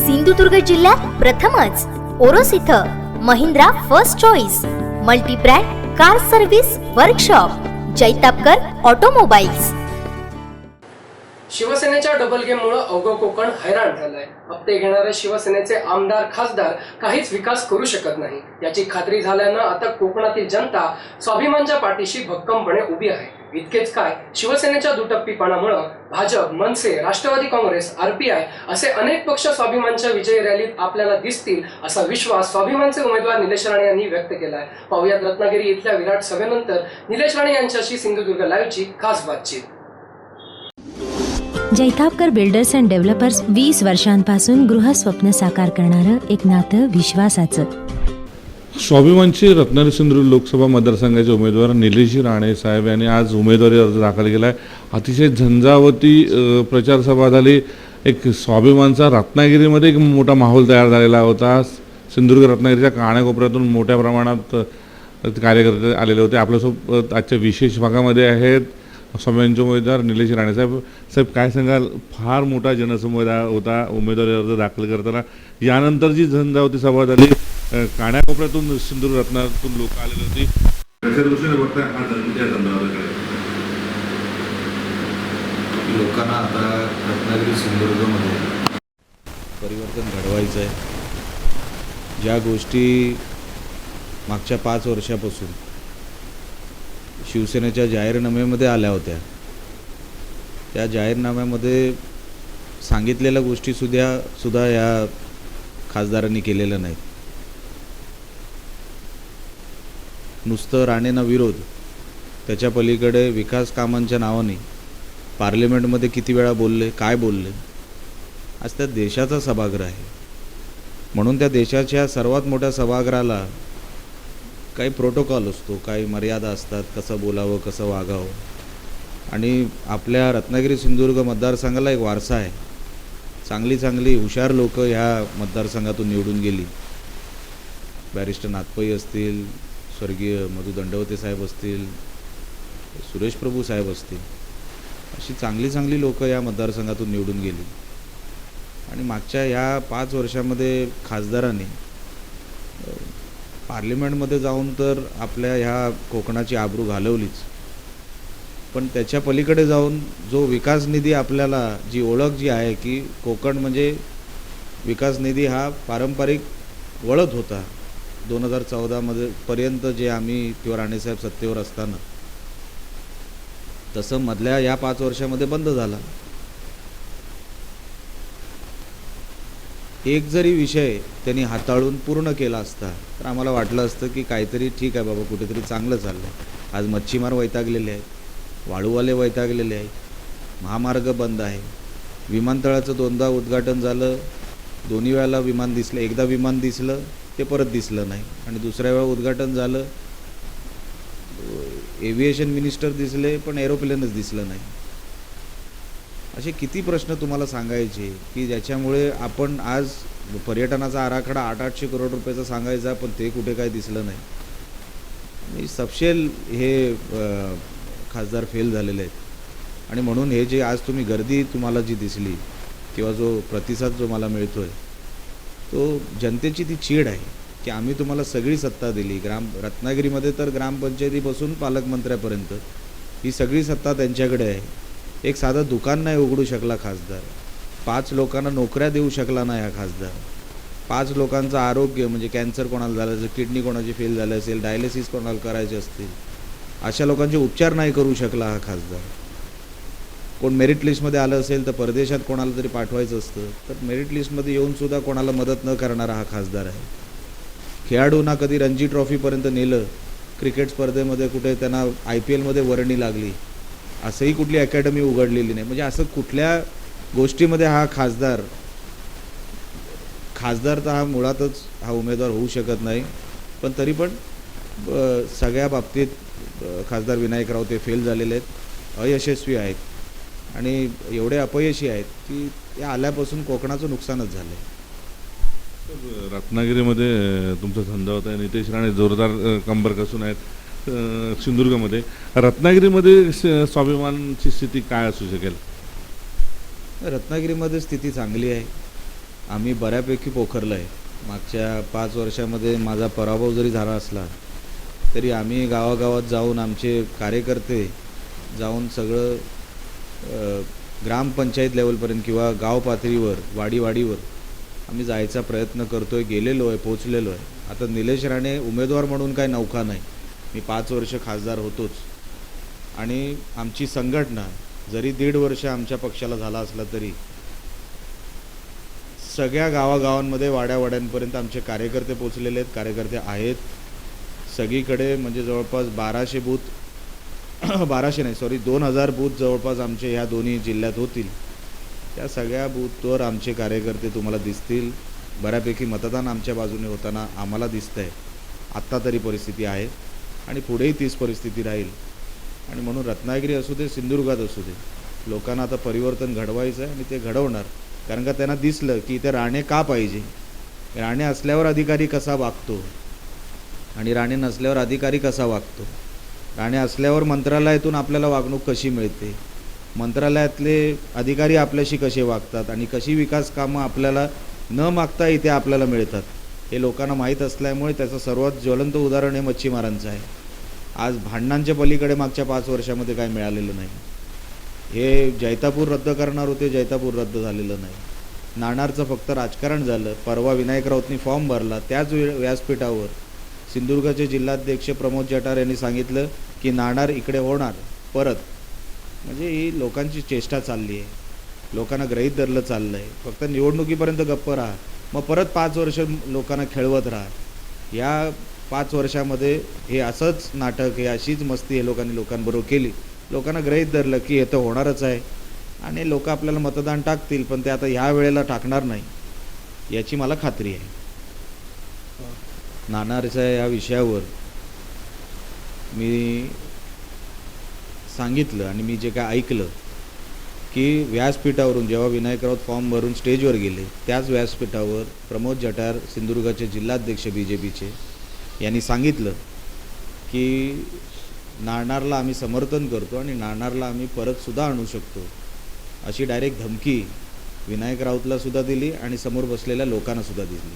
सिंधुदुर्ग जिल्ह्यात प्रथमच ओरोस इथं Mahindra first choice multibrand car service workshop Jaitapkar automobiles. शिवसेनेच्या डबल गेममुळे अवघं कोकण हैराण झालंय. हप्ते घेणारे शिवसेनेचे आमदार खासदार काहीच विकास करू शकत नाही. याची खात्री झाल्यानं आता कोकणातील जनता स्वाभिमानच्या पाठीशी भक्कमपणे उभी आहे. इतकेच काय? शिवसेनेच्या दुटप्पीपणामुळं भाजप मनसे राष्ट्रवादी काँग्रेस आरपीआय असे अनेक पक्ष स्वाभिमानच्या विजयी रॅलीत आपल्याला दिसतील असा विश्वास स्वाभिमानचे उमेदवार निलेश राणे यांनी व्यक्त केलाय. पाहुयात रत्नागिरी इथल्या विराट सभेनंतर निलेश राणे यांच्याशी सिंधुदुर्ग लाईव्हची खास बातचीत. जैतापकर बिल्डर्स अँड डेव्हलपर्स वीस वर्षांपासून गृहस्वप्न साकार करणारं एक नातं विश्वासाचं. स्वाभिमानचे रत्नागिरी सिंधुदुर्ग लोकसभा मतदारसंघाचे उमेदवार निलेश राणे साहेब यांनी आज उमेदवारी अर्ज दाखल केला आहे अतिशय झंझावती प्रचारसभा झाली एक स्वाभिमानचा रत्नागिरीमध्ये एक मोठा माहोल तयार झालेला होता. सिंधुदुर्ग रत्नागिरीच्या काण्याकोपऱ्यातून मोठ्या प्रमाणात कार्यकर्ते आलेले होते. आपल्यासोबत आजच्या विशेष भागामध्ये आहेत स्वाभिमानचे उमेदवार निलेश राणे साहेब. साहेब काय सांगाल? फार मोठा जनसमुदाय होता उमेदवारी अर्ज दाखल करताना. यानंतर जी झंझावती सभा झाली कानाकोपऱ्यातून सिंधुदुर्ग रत्नागिरीतून लोक आलेली होती. हा? लोकांना आता रत्नागिरी सिंधुदुर्गमध्ये परिवर्तन घडवायचं आहे ज्या गोष्टी मागच्या पाच वर्षापासून शिवसेनेच्या जाहीरनाम्यामध्ये आल्या होत्या त्या जाहीरनाम्यामध्ये सांगितलेल्या गोष्टीसुद्धा सुद्धा या खासदारांनी केलेल्या नाहीत. नुसतं राणेंना विरोध. त्याच्या पलीकडे विकास कामांच्या नावाने पार्लिमेंटमध्ये किती वेळा बोलले काय बोलले? आज त्या देशाचा सभागृह आहे. म्हणून त्या देशाच्या सर्वात मोठ्या सभागृहाला काही प्रोटोकॉल असतो काही मर्यादा असतात कसं बोलावं कसं वागावं. आणि आपल्या रत्नागिरी सिंधुदुर्ग मतदारसंघाला एक वारसा आहे. चांगली चांगली हुशार लोकं ह्या मतदारसंघातून निवडून गेली. बॅरिस्टर नाथपई असतील स्वर्गीय मधु दंडवते साहेब असतील सुरेश प्रभू साहेब असतील अशी चांगली चांगली लोकं या मतदारसंघातून निवडून गेली. आणि मागच्या ह्या पाच वर्षामध्ये खासदारांनी पार्लिमेंटमध्ये जाऊन तर आपल्या ह्या कोकणाची आबरू घालवलीच. पण त्याच्या पलीकडे जाऊन जो विकास निधी आपल्याला जी ओळख जी आहे की कोकण म्हणजे विकास निधी हा पारंपरिक वळत होता दोन हजार चौदामध्ये पर्यंत जे आम्ही किंवा राणेसाहेब सत्तेवर असताना तसं मधल्या या पाच वर्षामध्ये बंद झाला. एक जरी विषय त्यांनी हाताळून पूर्ण केला असता तर आम्हाला वाटलं असतं की काहीतरी ठीक आहे बाबा कुठेतरी चांगलं चाललं आहे आज मच्छीमार वैतागलेले आहेत वाळूवाले वैतागलेले आहेत महामार्ग बंद आहे. विमानतळाचं दोनदा उद्घाटन झालं दोन्ही वेळेला विमान दिसलं एकदा विमान दिसलं ते परत दिसलं नाही. आणि दुसऱ्या वेळा उद्घाटन झालं एव्हिएशन मिनिस्टर दिसले पण एरोप्लेनच दिसलं नाही. असे किती प्रश्न तुम्हाला सांगायचे की ज्याच्यामुळे आपण आज पर्यटनाचा आराखडा आठ आठशे करोड रुपयाचा सांगायचा पण ते कुठे काय दिसलं नाही. आणि सपशेल हे खासदार फेल झालेले आहेत. आणि म्हणून हे जे आज तुम्ही गर्दी तुम्हाला जी दिसली किंवा जो प्रतिसाद जो मला मिळतो आहे तो जनतेची ती चीड आहे की आम्ही तुम्हाला सगळी सत्ता दिली. ग्राम रत्नागिरीमध्ये तर ग्रामपंचायतीपासून पालकमंत्र्यापर्यंत ही सगळी सत्ता त्यांच्याकडे आहे. एक साधं दुकान नाही उघडू शकला खासदार. पाच लोकांना नोकऱ्या देऊ शकला नाही हा खासदार. पाच लोकांचं आरोग्य म्हणजे कॅन्सर कोणाला झालं असेल किडनी कोणाची फेल झालं असेल डायलिसिस कोणाला करायचे असतील अशा लोकांचे उपचार नाही करू शकला हा खासदार. कोण मेरिट लिस्टमध्ये आलं असेल तर परदेशात कोणाला तरी पाठवायचं असतं. तर मेरिट लिस्टमध्ये येऊनसुद्धा कोणाला मदत न करणारा हा खासदार आहे. खेळाडूंना कधी रणजी ट्रॉफीपर्यंत नेलं क्रिकेट स्पर्धेमध्ये कुठे त्यांना आय पी एलमध्ये वर्णी लागली असंही कुठली अकॅडमी उघडलेली नाही. म्हणजे असं कुठल्या गोष्टीमध्ये हा खासदार खासदार तर हा मुळातच हा उमेदवार होऊ शकत नाही. पण तरी पण सगळ्या बाबतीत खासदार विनायकराव ते फेल झालेले आहेत. अयशस्वी आहेत. आणि एवढे अपयशी आहेत की ते आल्यापासून कोकणाचं नुकसानच झालं आहे रत्नागिरीमध्ये तुमचा धंदा होता नितेश राणे जोरदार कंबर कसून आहेत सिंधुदुर्गमध्ये. रत्नागिरीमध्ये स्वाभिमानची स्थिती काय असू शकेल? रत्नागिरीमध्ये स्थिती चांगली आहे. आम्ही बऱ्यापैकी पोखरलं आहे मागच्या पाच वर्षामध्ये माझा पराभव जरी झाला असला तरी आम्ही गावागावात जाऊन आमचे कार्यकर्ते जाऊन सगळं ग्रामपंचायत लेवलपर्यंत किंवा गाव पातळीवर वाडीवाडीवर आम्ही जायचा प्रयत्न करतो आहे गेलेलो आहे पोचलेलो आहे आता निलेश राणे उमेदवार म्हणून काय नौका नाही. मी पाच वर्ष खासदार होतोच. आणि आमची संघटना जरी दीड वर्ष आमच्या पक्षाला झाला असला तरी सगळ्या गावागावांमध्ये वाड्यावाड्यांपर्यंत आमचे कार्यकर्ते पोचलेले आहेत कार्यकर्ते आहेत. सगळीकडे म्हणजे जवळपास बाराशे बूथ बाराशे नाही सॉरी दोन हजार बूथ जवळपास आमचे ह्या दोन्ही जिल्ह्यात होतील. त्या सगळ्या बूथवर आमचे कार्यकर्ते तुम्हाला दिसतील. बऱ्यापैकी मतदान आमच्या बाजूने होताना आम्हाला दिसतं आहे आत्ता तरी परिस्थिती आहे आणि पुढेही तीच परिस्थिती राहील. आणि म्हणून रत्नागिरी असू दे सिंधुदुर्गात असू दे लोकांना आता परिवर्तन घडवायचं आहे आणि ते घडवणार. कारण का त्यांना दिसलं की इथे राणे का पाहिजे? राणे असल्यावर अधिकारी कसा वागतो? आणि राणे नसल्यावर अधिकारी कसा वागतो? आणि असल्यावर मंत्रालयातून आपल्याला वागणूक कशी मिळते? मंत्रालयातले अधिकारी आपल्याशी कसे वागतात आणि कशी विकास कामं आपल्याला न मागता इथे आपल्याला मिळतात हे लोकांना माहीत असल्यामुळे त्याचं सर्वात ज्वलंत उदाहरण हे मच्छीमारांचं आहे. आज भांडणांच्या पलीकडे मागच्या पाच वर्षामध्ये काय मिळालेलं नाही. हे जैतापूर रद्द करणार होते जैतापूर रद्द झालेलं नाही. नाणारचं फक्त राजकारण झालं. परवा विनायक राऊतनी फॉर्म भरला. त्याच वे- व्यासपीठावर सिंधुदुर्गचे जिल्हाध्यक्ष प्रमोद जठार यांनी सांगितलं की नाणार इकडे होणार परत. म्हणजे ही लोकांची चेष्टा चालली आहे. लोकांना ग्रहीत धरलं चाललं आहे फक्त निवडणुकीपर्यंत गप्प राहा. मग परत पाच वर्ष लोकांना खेळवत राहा. या पाच वर्षामध्ये हे असंच नाटक हे अशीच मस्ती हे लोकांनी लोकांबरोबर केली. लोकांना ग्रहीत धरलं की हे तर होणारच आहे. आणि लोक आपल्याला मतदान टाकतील पण ते आता ह्या वेळेला टाकणार नाही. याची मला खात्री आहे. नाणारच्या या विषयावर मी सांगितलं आणि मी जे काय ऐकलं की व्यासपीठावरून जेव्हा विनायक राऊत फॉर्म भरून स्टेजवर गेले त्याच व्यासपीठावर प्रमोद जठार सिंधुदुर्गाचे जिल्हाध्यक्ष बी जे पीचे यांनी सांगितलं की नाणारला आम्ही समर्थन करतो आणि नाणारला आम्ही परतसुद्धा आणू शकतो अशी डायरेक्ट धमकी विनायक राऊतलासुद्धा दिली आणि समोर बसलेल्या लोकांनासुद्धा दिली.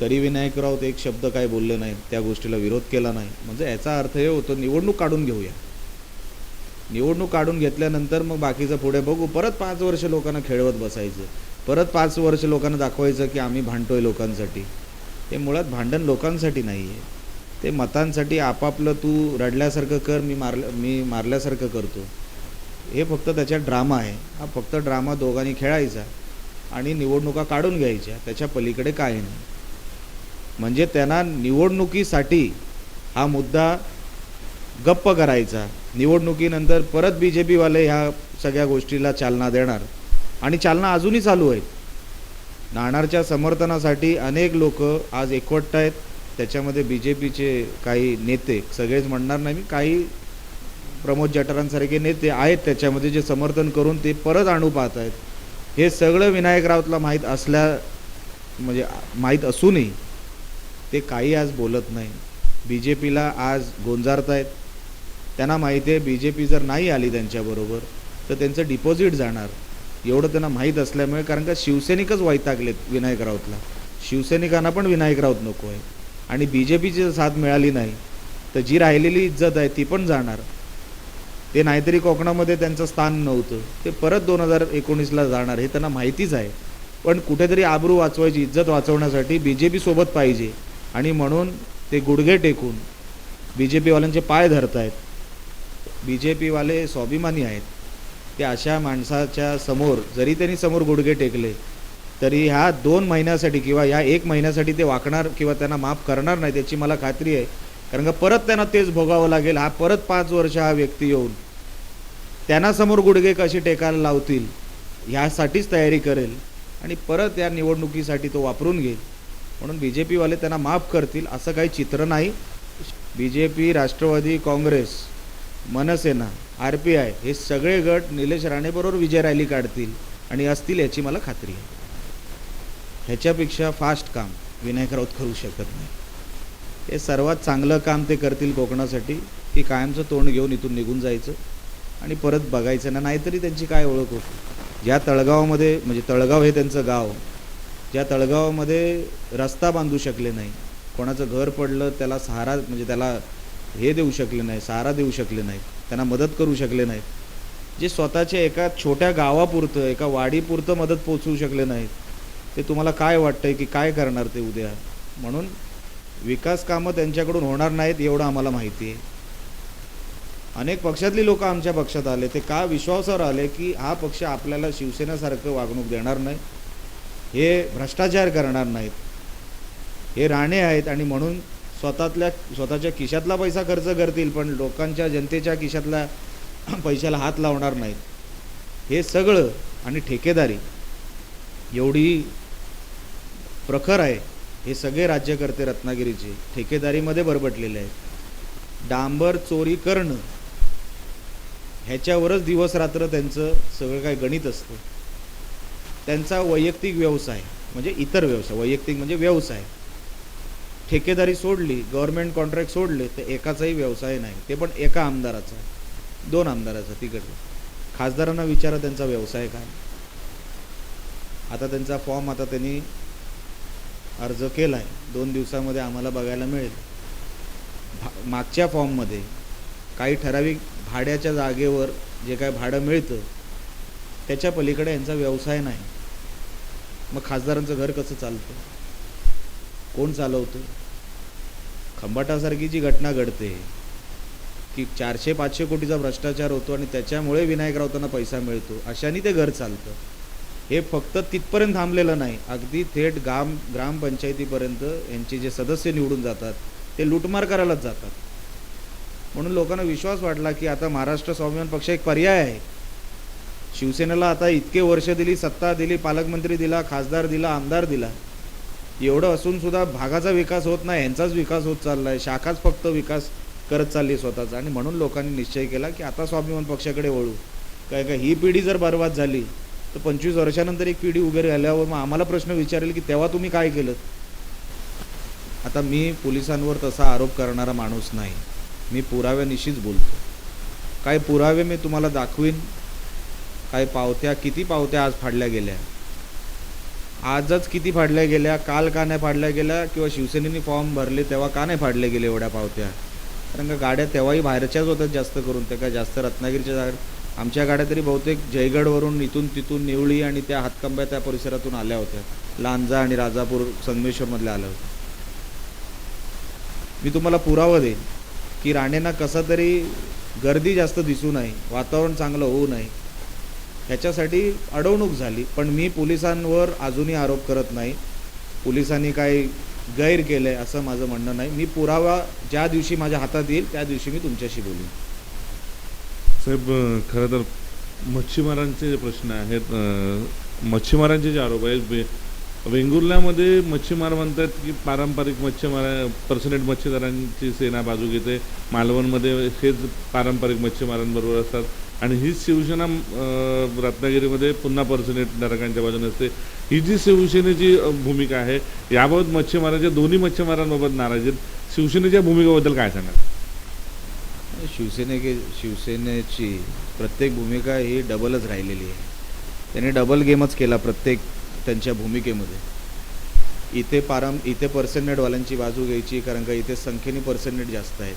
तरी विनायक राऊत एक शब्द काय बोलले नाही त्या गोष्टीला विरोध केला नाही. म्हणजे याचा अर्थ हे होतो निवडणूक काढून घेऊया. निवडणूक काढून घेतल्यानंतर मग बाकीचं पुढे बघू. परत पाच वर्ष लोकांना खेळवत बसायचं. परत पाच वर्ष लोकांना दाखवायचं की आम्ही भांडतोय लोकांसाठी. हे मुळात भांडण लोकांसाठी नाही आहे ते मतांसाठी आपापलं तू रडल्यासारखं कर मी मारल्या मी मारल्यासारखं करतो. हे फक्त त्याच्यात ड्रामा आहे. हा फक्त ड्रामा दोघांनी खेळायचा आणि निवडणुका काढून घ्यायच्या. त्याच्या पलीकडे काय नाही. म्हणजे त्यांना निवडणुकीसाठी हा मुद्दा गप्प करायचा. निवडणुकीनंतर परत बी जे पीवाले ह्या सगळ्या गोष्टीला चालना देणार. आणि चालना अजूनही चालू आहेत. नाणारच्या समर्थनासाठी अनेक लोक आज एकवटत आहेत. त्याच्यामध्ये बी जे पीचे काही नेते सगळेच म्हणणार नाही मी काही प्रमोद जठारांसारखे नेते आहेत त्याच्यामध्ये जे समर्थन करून ते परत आणू पाहत आहेत. हे सगळं विनायक राऊतला माहीत असल्या म्हणजे माहीत असूनही ते काही आज बोलत नाही. बी जे पीला आज गोंजारत आहेत त्यांना माहिती आहे बी जे पी जर नाही आली त्यांच्याबरोबर तर त्यांचं डिपॉझिट जाणार. एवढं त्यांना माहीत असल्यामुळे कारण का शिवसैनिकच वैतागलेत विनायक राऊतला. शिवसैनिकांना पण विनायक राऊत नको आहे. आणि बी जे पीची साथ मिळाली नाही तर जी राहिलेली इज्जत आहे ती पण जाणार. ते नाहीतरी कोकणामध्ये त्यांचं स्थान नव्हतं. ते परत दोन हजार एकोणीसला जाणार हे त्यांना माहितीच आहे. पण कुठेतरी आबरू वाचवायची इज्जत वाचवण्यासाठी बी जे पीसोबत पाहिजे. आणि म्हणून ते गुडघे टेकून बी जे पीवाल्यांचे पाय धरत आहेत बी जे पीवाले स्वाभिमानी आहेत. ते अशा माणसाच्या समोर जरी त्यांनी समोर गुडघे टेकले तरी ह्या दोन महिन्यासाठी किंवा या एक महिन्यासाठी ते वाकणार किंवा त्यांना माफ करणार नाही त्याची मला खात्री आहे. कारण का परत त्यांना तेच भोगावं लागेल. हा परत पाच वर्ष हा व्यक्ती येऊन त्यांना समोर गुडघे कसे टेकायला लावतील ह्यासाठीच तयारी करेल आणि परत या निवडणुकीसाठी तो वापरून घेईल. म्हणून बी जे पीवाले त्यांना माफ करतील असं काही चित्र नाही. B J P Rashtrawadi Congress मनसेना R P I हे सगळे गट निलेश राणेबरोबर विजय रॅली काढतील आणि असतील याची मला खात्री आहे. ह्याच्यापेक्षा फास्ट काम विनायक राऊत करू शकत नाही. हे सर्वात चांगलं काम ते करतील कोकणासाठी. की कायमचं तोंड घेऊन इथून निघून जायचं आणि परत बघायचं ना नाहीतरी त्यांची काय ओळख होती. ज्या तळगावामध्ये म्हणजे तळगाव हे त्यांचं गाव ज्या तळगावामध्ये रस्ता बांधू शकले नाही. कोणाचं घर पडलं त्याला सहारा म्हणजे त्याला हे देऊ शकले नाही सहारा देऊ शकले नाही त्यांना मदत करू शकले नाहीत जे स्वतःच्या एका छोट्या गावापुरतं एका वाडीपुरतं मदत पोचवू शकले नाहीत ते तुम्हाला काय वाटतंय की काय करणार ते उद्या? म्हणून विकास कामं त्यांच्याकडून होणार नाहीत एवढं आम्हाला माहिती आहे. अनेक पक्षातली लोक आमच्या पक्षात आले ते का विश्वासावर आले की हा पक्ष आपल्याला शिवसेनेसारखं वागणूक देणार नाही? हे भ्रष्टाचार करणार नाहीत. हे राणे आहेत आणि म्हणून स्वतःतल्या स्वतःच्या खिशातला पैसा खर्च करतील पण लोकांच्या जनतेच्या खिशातल्या पैशाला हात लावणार नाहीत. हे सगळं आणि ठेकेदारी एवढी प्रखर आहे हे सगळे राज्यकर्ते रत्नागिरीचे ठेकेदारीमध्ये बरबटलेले आहेत. डांबर चोरी करणं ह्याच्यावरच दिवस रात्र त्यांचं सगळं काय गणित असतं. त्यांचा वैयक्तिक व्यवसाय म्हणजे इतर व्यवसाय वैयक्तिक म्हणजे व्यवसाय. ठेकेदारी सोडली गव्हर्नमेंट कॉन्ट्रॅक्ट सोडले तर एकाचाही व्यवसाय नाही. ते पण एका आमदाराचा दोन आमदाराचा तिकडे. खासदारांना विचारा त्यांचा व्यवसाय काय. आता त्यांचा फॉर्म आता त्यांनी अर्ज केला आहे दोन दिवसामध्ये आम्हाला बघायला मिळेल. भा मागच्या फॉर्ममध्ये काही ठराविक भाड्याच्या जागेवर जे काय भाडं मिळतं त्याच्या पलीकडे यांचा व्यवसाय नाही. मग खासदारांचं घर कसं चालतं? कोण चालवतं? खंबाटासारखी जी घटना घडते की चारशे पाचशे कोटीचा भ्रष्टाचार होतो आणि त्याच्यामुळे विनायक राऊतांना पैसा मिळतो अशाने ते घर चालतं. हे फक्त तिथपर्यंत थांबलेलं नाही. अगदी थेट ग्राम ग्रामपंचायतीपर्यंत यांचे जे सदस्य निवडून जातात ते लुटमार करायलाच जातात. म्हणून लोकांना विश्वास वाटला की आता महाराष्ट्र स्वाभिमान पक्ष एक पर्याय आहे. शिवसेनेला आता इतके वर्ष दिली सत्ता दिली पालकमंत्री दिला खासदार दिला आमदार दिला. एवढं असूनसुद्धा भागाचा विकास होत नाही यांचाच विकास होत चालला आहे शाखाच फक्त विकास करत चालली स्वतःचा. आणि म्हणून लोकांनी निश्चय केला की आता स्वाभिमान पक्षाकडे वळू. काय काय ही पिढी जर बर्बाद झाली तर पंचवीस वर्षानंतर एक पिढी उभे राहिल्यावर मग आम्हाला प्रश्न विचारेल की तेव्हा तुम्ही काय केलं? आता मी पोलिसांवर तसा आरोप करणारा माणूस नाही. मी पुराव्यानिशीच बोलतो. काय पुरावे मी तुम्हाला दाखवीन? काय पावत्या किती पावत्या आज फाडल्या गेल्या? आजच किती फाडल्या गेल्या? काल का नाही फाडल्या गेल्या? किंवा शिवसेनेने फॉर्म भरले तेव्हा का नाही फाडले गेले एवढ्या पावत्या? कारण का गाड्या तेव्हाही बाहेरच्याच होत्यात जास्त करून. त्या काय जास्त रत्नागिरीच्या जागा आमच्या गाड्या तरी बहुतेक जयगडवरून इथून तिथून निवळी आणि त्या हातकंब्या त्या परिसरातून आल्या होत्या. लांजा आणि राजापूर संगमेश्वरमधल्या आल्या होत्या. मी तुम्हाला पुरावा देईन की राणेंना कसं तरी गर्दी जास्त दिसू नये वातावरण चांगलं होऊ नये ह्याच्यासाठी अडवणूक झाली. पण मी पोलिसांवर अजूनही आरोप करत नाही. पोलिसांनी काही गैर केलं आहे असं माझं म्हणणं नाही. मी पुरावा ज्या दिवशी माझ्या हातात येईल त्या दिवशी मी तुमच्याशी बोलीन. साहेब खरं तर मच्छीमारांचे जे प्रश्न आहेत मच्छीमारांचे जे आरोप आहेत वेंगुर्ल्यामध्ये मच्छीमार म्हणतात की पारंपरिक मच्छीमार पर्सनेट मच्छीदारांची सेना बाजू घेते. मालवणमध्ये हेच पारंपरिक मच्छीमारांबरोबर असतात. आणि ही शिवसेना रत्नागिरीमध्ये पुन्हा पर्सनेट नारकांच्या बाजूने असते. ही जी शिवसेनेची भूमिका आहे याबाबत मच्छीमारांच्या दोन्ही मच्छीमारांबाबत नाराजी आहेत. शिवसेनेच्या भूमिकेबद्दल काय सांगाल? शिवसेने शिवसेनेची प्रत्येक भूमिका ही डबलच राहिलेली आहे. त्यांनी डबल गेमच केला प्रत्येक त्यांच्या भूमिकेमध्ये. इथे पारं इथे पर्सेंटेडवाल्यांची बाजू घ्यायची कारण का इथे संख्येने पर्सेंटेज जास्त आहेत.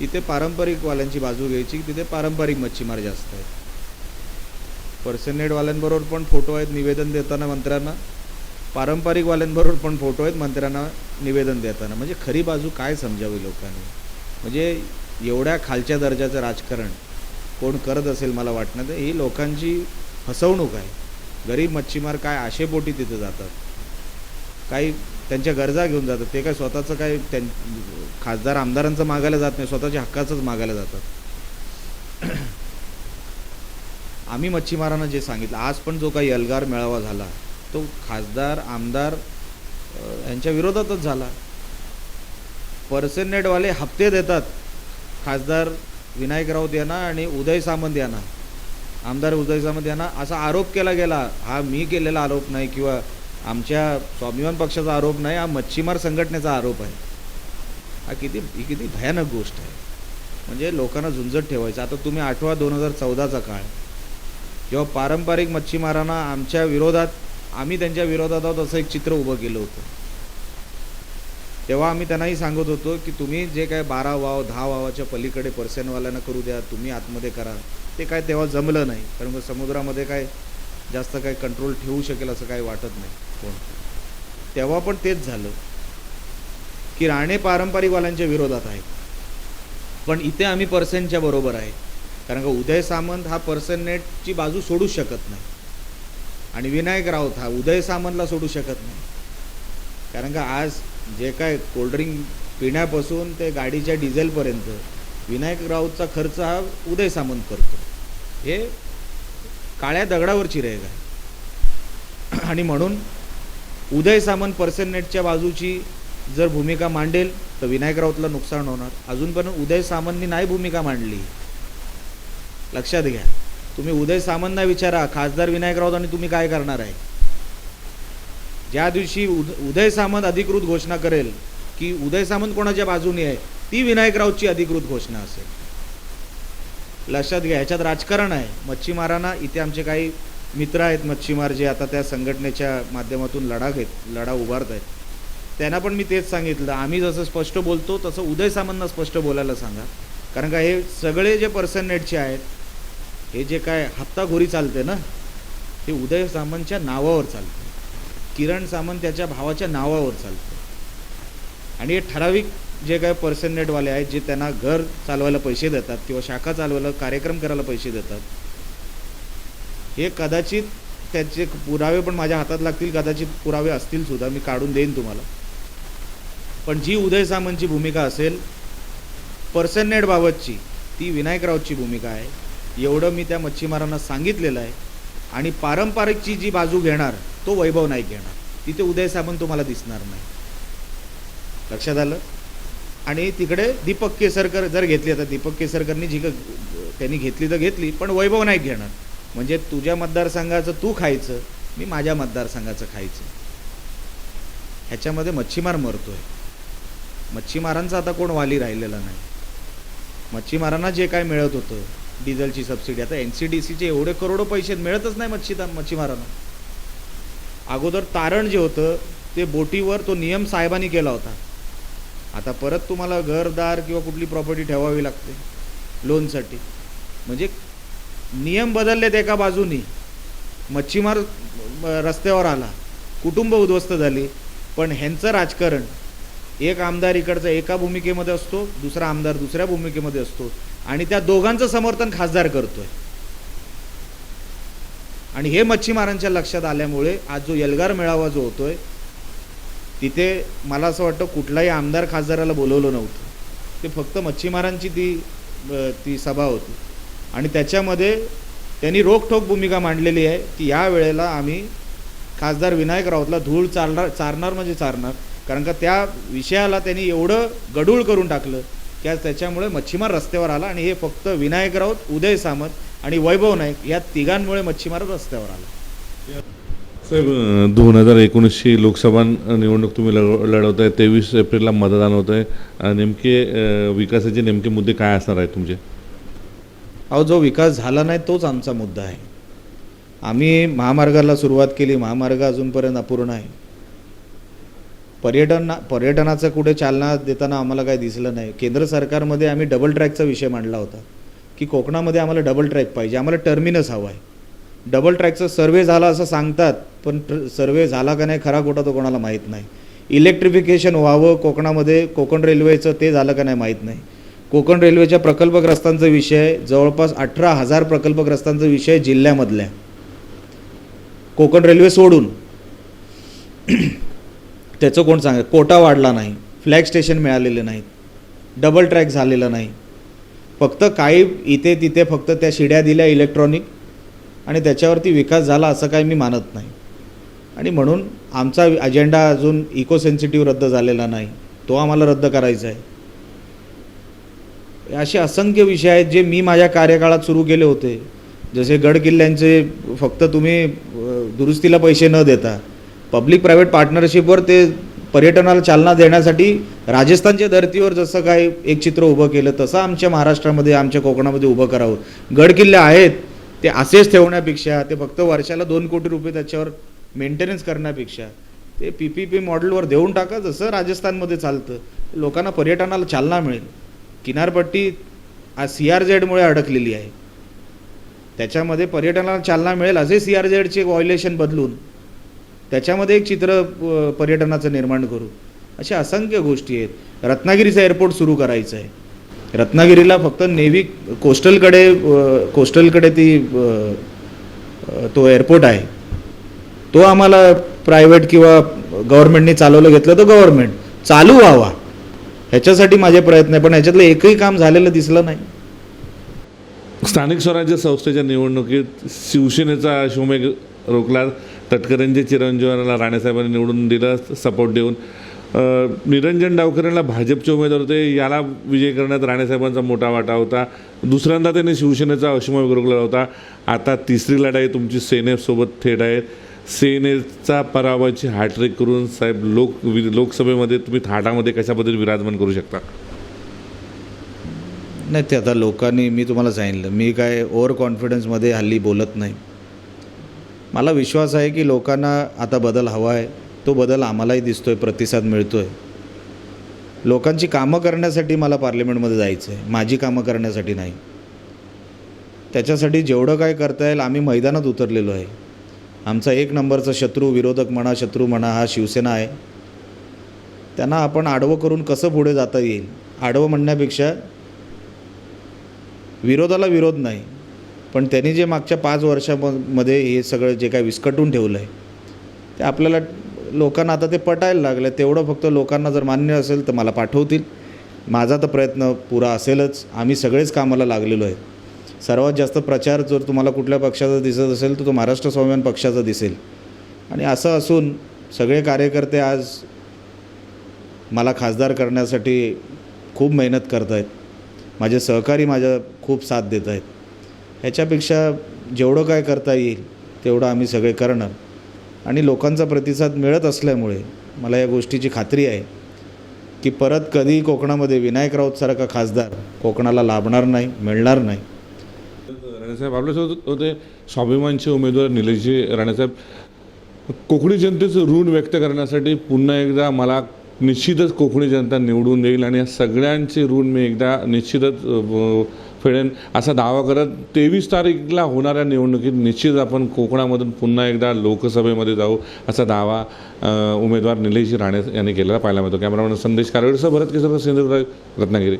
इथे पारंपरिकवाल्यांची बाजू घ्यायची की तिथे पारंपरिक मच्छीमार जास्त आहेत. पर्सेंटेडवाल्यांबरोबर पण फोटो आहेत निवेदन देताना मंत्र्यांना. पारंपरिकवाल्यांबरोबर पण फोटो आहेत मंत्र्यांना निवेदन देताना. म्हणजे खरी बाजू काय समजावी लोकांनी? म्हणजे एवढ्या खालच्या दर्जाचं राजकारण कोण करत असेल मला वाटणं तर ही लोकांची फसवणूक आहे. गरीब मच्छीमार काय आशेपोटी तिथे जातात? काही त्यांच्या गरजा घेऊन जातात. ते काय स्वतःचं काय त्यां खासदार आमदारांचं मागायला जात नाही स्वतःच्या हक्काचंच मागायला जातात. आम्ही मच्छीमारांना जे सांगितलं आज पण जो काही एल्गार मेळावा झाला तो खासदार आमदार यांच्या विरोधातच झाला. पर्सेंटेडवाले हप्ते देतात. खासदार विनायक राऊत यांना आणि उदय सामंत यांना. आमदार उदय सामंत यांना असा आरोप केला गेला हा मी केलेला आरोप नाही किंवा आमच्या स्वाभिमान पक्षाचा आरोप नाही हा मच्छीमार संघटनेचा आरोप आहे. हा किती ही किती भयानक गोष्ट आहे. म्हणजे लोकांना झुंजत ठेवायचं. आता तुम्ही आठवा दोन हजार चौदाचा काळ. जेव्हा पारंपरिक मच्छीमारांना आमच्या विरोधात आम्ही त्यांच्या विरोधात आहोत असं एक चित्र उभं केलं होतं. तेव्हा आम्ही त्यांनाही सांगत होतो की तुम्ही जे काय बारा वाव दहा वावाच्या पलीकडे पर्सेंटवाल्यांना करू द्या तुम्ही आतमध्ये करा. ते काय तेव्हा जमलं नाही. कारण समुद्रामध्ये काय जास्त काय कंट्रोल ठेवू शकेल असं काही वाटत नाही कोण. तेव्हा पण तेच झालं. की राणे पारंपरिकवाल्यांच्या विरोधात आहे पण इथे आम्ही पर्सेंटच्या बरोबर आहे. कारण का उदय सामंत हा पर्सेंट बाजू सोडू शकत नाही. आणि विनायक राऊत हा उदय सामंतला सोडू शकत नाही. कारण का आज जे काय कोल्ड्रिंक पिण्यापासून ते गाडीच्या डिझेलपर्यंत विनायक राऊतचा खर्च हा उदय सामंत करतो. हे काळ्या दगडावरची रेग आहे. आणि म्हणून उदय सामंत पर्सेंट बाजूची जर भूमिका मांडेल तर विनायक राऊतला नुकसान होणार. अजूनपर्यंत उदय सामंतनी नाही भूमिका मांडली. लक्षात घ्या. तुम्ही उदय सामंतना विचारा खासदार विनायक राऊत आणि तुम्ही काय करणार आहे? ज्या दिवशी उद उदय सामंत अधिकृत घोषणा करेल की उदय सामंत कोणाच्या बाजूने आहे ती विनायक राऊतची अधिकृत घोषणा असेल. लक्षात घ्या ह्याच्यात राजकारण आहे. मच्छीमारांना इथे आमचे काही मित्र आहेत मच्छीमार जे आता त्या संघटनेच्या माध्यमातून लढा घेत लढा उभारत आहेत त्यांना पण मी तेच सांगितलं. आम्ही जसं स्पष्ट बोलतो तसं उदय सामंतना स्पष्ट बोलायला सांगा. कारण का हे सगळे जे पर्सननेटचे आहेत हे जे काय हप्ताखोरी चालते ना हे उदय सामंतच्या नावावर चालते. किरण सामंत त्याच्या भावाच्या नावावर चालतं. आणि हे ठराविक जे काय पर्सननेटवाले आहेत जे त्यांना घर चालवायला पैसे देतात किंवा शाखा चालवायला कार्यक्रम करायला पैसे देतात हे कदाचित त्याचे पुरावे पण माझ्या हातात लागतील कदाचित पुरावे असतील सुद्धा मी काढून देईन तुम्हाला. पण जी उदय सामंतची भूमिका असेल पर्सननेटबाबतची ती विनायक राऊतची भूमिका आहे. एवढं मी त्या मच्छीमारांना सांगितलेलं आहे. आणि पारंपरिकची जी बाजू घेणार तो वैभव नाईक घेणार. तिथे उदय सामंत तुम्हाला दिसणार नाही. लक्षात आलं? आणि तिकडे दीपक केसरकर जर घेतली आता दीपक केसरकरनी जी त्यांनी घेतली तर घेतली पण वैभव नाईक घेणार. म्हणजे तुझ्या मतदारसंघाचं तू खायचं मी माझ्या मतदारसंघाचं खायचं. ह्याच्यामध्ये मच्छीमार मरतोय. मच्छीमारांचा आता कोण वाली राहिलेला नाही. मच्छीमारांना जे काय मिळत होतं डिझेलची सबसिडी आता एन सी डी सीचे एवढे करोडो पैसे मिळतच नाही मच्छीदार मच्छीमारांना. अगोदर तारण जे होतं ते बोटीवर तो नियम साहेबांनी केला होता. आता परत तुम्हाला घरदार किंवा कुठली प्रॉपर्टी ठेवावी लागते लोनसाठी म्हणजे नियम बदललेत एका बाजूनी. मच्छीमार रस्त्यावर आला. कुटुंब उद्ध्वस्त झाली. पण ह्यांचं राजकारण एक आमदार इकडचा एका भूमिकेमध्ये असतो दुसरा आमदार दुसऱ्या भूमिकेमध्ये असतो. आणि त्या दोघांचं समर्थन खासदार करतोय. आणि हे मच्छीमारांच्या लक्षात आल्यामुळे आज जो एल्गार मेळावा जो होतोय तिथे मला असं वाटतं कुठलाही आमदार खासदाराला बोलवलं नव्हतं. ते फक्त मच्छीमारांची ती ती सभा होती. आणि त्याच्यामध्ये त्यांनी रोखठोक भूमिका मांडलेली आहे की या वेळेला आम्ही खासदार विनायक राऊतला धूळ चालणार चारणार म्हणजे चारणार. कारण का त्या विषयाला त्यांनी एवढं गडूळ करून टाकलं की आज त्याच्यामुळे मच्छीमार रस्त्यावर आला आणि हे फक्त विनायक राऊत उदय सामंत आणि वैभव नाईक या तिघांमुळे मच्छीमार रस्त्यावर आला. साहेब दोन हजार एकोणीसची लोकसभा निवडणूक तुम्ही लढ लढवत आहे तेवीस एप्रिलला मतदान होत आहे नेमके विकासाचे नेमके मुद्दे काय असणार आहेत तुमचे? अहो जो विकास झाला नाही तोच आमचा मुद्दा आहे. आम्ही महामार्गाला सुरुवात केली. महामार्ग अजूनपर्यंत अपूर्ण आहे. पर्यटन पर्यटनाचं कुठे चालना देताना आम्हाला काय दिसलं नाही. केंद्र सरकारमध्ये आम्ही डबल ट्रॅकचा विषय मांडला होता की कोकणामध्ये आम्हाला डबल ट्रॅक पाहिजे. आम्हाला टर्मिनस हवा आहे. डबल ट्रॅकचा सर्वे झाला असं सांगतात पण सर्वे झाला का नाही खरा खोटा तो कोणाला माहीत नाही. इलेक्ट्रिफिकेशन व्हावं कोकणामध्ये कोकण रेल्वेचं ते झालं का नाही माहीत नाही. कोकण रेल्वेच्या प्रकल्पग्रस्तांचा विषय जवळपास अठरा हजार प्रकल्पग्रस्तांचा विषय जिल्ह्यामधल्या. कोकण रेल्वे सोडून. त्याचं कोण सांग कोटा वाढला नाही. फ्लॅग स्टेशन मिळालेले नाहीत. डबल ट्रॅक झालेलं नाही. फक्त काही इथे तिथे फक्त त्या शिड्या दिल्या इलेक्ट्रॉनिक आणि त्याच्यावरती विकास झाला असं काही मी मानत नाही. आणि म्हणून आमचा अजेंडा अजून इको सेन्सिटिव्ह रद्द झालेला नाही. तो आम्हाला रद्द करायचा आहे. असे असंख्य विषय आहेत जे मी माझ्या कार्यकाळात सुरू केले होते. जसे गड किल्ल्यांचे फक्त तुम्ही दुरुस्तीला पैसे न देता पब्लिक प्रायव्हेट पार्टनरशिपवर ते पर्यटनाला चालना देण्यासाठी राजस्थानच्या धर्तीवर जसं काय एक चित्र उभं केलं तसं आमच्या महाराष्ट्रामध्ये आमच्या कोकणामध्ये उभं करावं. गडकिल्ले आहेत ते असेच ठेवण्यापेक्षा ते फक्त वर्षाला दोन कोटी रुपये त्याच्यावर मेंटेनन्स करण्यापेक्षा ते पी पी पी मॉडेलवर देऊन टाका जसं राजस्थानमध्ये चालतं. लोकांना पर्यटनाला चालना मिळेल. किनारपट्टी आज सी आर झेडमुळे अडकलेली आहे. त्याच्यामध्ये पर्यटनाला चालना मिळेल असे सी आर झेडचे व्हायोलेशन बदलून त्याच्यामध्ये एक चित्र पर्यटनाचं निर्माण करू. अशा असंख्य गोष्टी आहेत. रत्नागिरीचं एअरपोर्ट सुरू करायचं आहे रत्नागिरीला फक्त नेव्ही कोस्टलकडे कोस्टलकडे ती तो एअरपोर्ट आहे. तो आम्हाला प्रायव्हेट किंवा गव्हर्नमेंटने चालवलं घेतलं तर गव्हर्नमेंट चालू व्हावा. ह्याच्यासाठी माझे प्रयत्न आहे पण ह्याच्यातलं एकही काम झालेलं दिसलं नाही. स्थानिक स्वराज्य संस्थेच्या निवडणुकीत शिवसेनेचा शिवमेघ रोखला. तटकरेंचे चिरंजीवांना राणेसाहेबांनी निवडून दिलं सपोर्ट देऊन. निरंजन डावकरेंना भाजपचे उमेदवार होते. याला विजय करण्यात राणेसाहेबांचा मोठा वाटा होता. दुसऱ्यांदा त्यांनी शिवसेनेचा अश्मय रोखला होता. आता तिसरी लढाई तुमची सेनेसोबत थेट आहे. सेनेचा पराभवाची हॅट्रिक करून साहेब लोक वि- लोकसभेमध्ये तुम्ही थाटामध्ये कशा पद्धतीने विराजमान करू शकता? नाही ते आता लोकांनी मी तुम्हाला सांगितलं. मी काय ओव्हर कॉन्फिडन्समध्ये हल्ली बोलत नाही. मला विश्वास आहे की लोकांना आता बदल हवा आहे. तो बदल आम्हालाही दिसतो आहे प्रतिसाद मिळतो आहे लोकांची कामं करण्यासाठी मला पार्लमेंटमध्ये जायचं आहे माझी कामं करण्यासाठी नाही. त्याच्यासाठी जेवढं काय करता येईल आम्ही मैदानात उतरलेलो आहे. आमचा एक नंबरचा शत्रू विरोधक म्हणा शत्रू म्हणा हा शिवसेना आहे. त्यांना आपण आडवं करून कसं पुढे जाता येईल? आडवं म्हणण्यापेक्षा विरोधाला विरोध नाही. पण त्यांनी जे मागच्या पाच वर्षामध्ये हे सगळं जे काय विस्कटून ठेवलं आहे ते आपल्याला लोकांना आता ते पटायला लागलं. तेवढं फक्त लोकांना जर मान्य असेल तर मला पाठवतील. माझा तर प्रयत्न पुरा असेलच. आम्ही सगळेच कामाला लागलेलो आहे. सर्वात जास्त प्रचार जर तुम्हाला कुठल्या पक्षाचा दिसत असेल तर तो महाराष्ट्र स्वाभिमान पक्षाचा दिसेल. आणि असं असून सगळे कार्यकर्ते आज मला खासदार करण्यासाठी खूप मेहनत करत आहेत माझे सहकारी माझ्या खूप साथ देत आहेत ह्याच्यापेक्षा जेवढं काय करता येईल तेवढं आम्ही सगळे करणार. आणि लोकांचा प्रतिसाद मिळत असल्यामुळे मला या गोष्टीची खात्री आहे की परत कधी कोकणामध्ये विनायक राऊतसारखा खासदार कोकणाला लाभणार नाही मिळणार नाही. राणेसाहेब आपल्यासोबत होते स्वाभिमानचे उमेदवार निलेशजी राणेसाहेब. कोकणी जनतेचं ऋण व्यक्त करण्यासाठी पुन्हा एकदा मला निश्चितच कोकणी जनता निवडून देईल आणि या सगळ्यांचे ऋण मी एकदा निश्चितच फेडेन. असा दावा करत तेवीस तारीखला होणाऱ्या निवडणुकीत निश्चित आपण कोकणामधून पुन्हा एकदा लोकसभेमध्ये जाऊ असा दावा उमेदवार निलेशजी राणे यांनी केलेला पाहायला मिळतो. कॅमेरामन संदेश कारवेडसह भरत किशोर सिंधुदुर्ग रत्नागिरी.